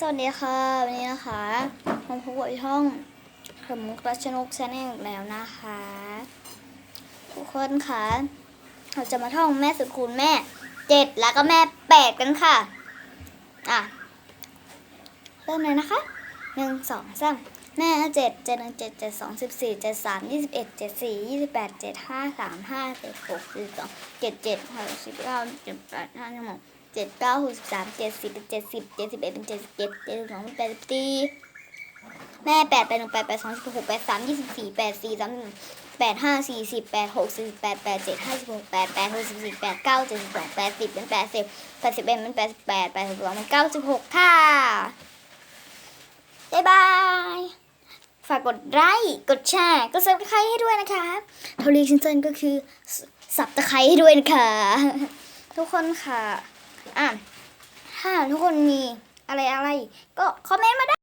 สวัสดีค่ะ วันนี้นะคะผมพบกับช่องขมุกรัชนกชาแนลอีกแล้วนะคะ ทุกคนค่ะเราจะมาท่องแม่สุดคูณแม่เจ็ดแล้วก็แม่แปดกันค่ะ อะ เริ่มเลยนะคะหนึ่งสองสามแม่เจ็ดเจ็ดหนึ่งเจ็ดเจ็ดสองสิบสี่เจ็ดสามยี่สิบเอ็ดเจ็ดสี่ยี่สิบแปดเจ็ดห้าสามห้าเจ็ดหกสิบสองเจ็ดเจ็ดหกสิบเก้าเจ็ดแปดห้าสิบหก เจ็ดเก้าหกสิบสามเจ็ดสิบเป็นเจ็ดสิบเจ็ดสิบเอ็ดเป็นเจ็ดสิบเจ็ดเจ็ดสิบสองเป็นแปดสิบสี่แม่แปดแปดหนึ่งแปดแปดสองสิบหกแปดสามยี่สิบสี่แปดสี่สามหนึ่งแปดห้าสี่สิบแปดหกสี่สิบแปดแปดเจ็ดห้าสิบหกแปดแปดหกสิบสี่แปดเก้าเจ็ดสิบสองแปดสิบเป็นแปดสิบแปดสิบเอ็ดเป็นแปดสิบแปดแปดสิบสองเป็นเก้าสิบหกค่ะบ๊ายบายฝากกดไลค์กดแชร์กดซับสไครต์ให้ด้วยนะคะโทรลีชินเซนก็คือสับตะไคร้ให้ด้วยนะคะ ทุกคนค่ะ อะถ้าทุกคนมีอะไรอะไร ก็คอมเมนต์มาได้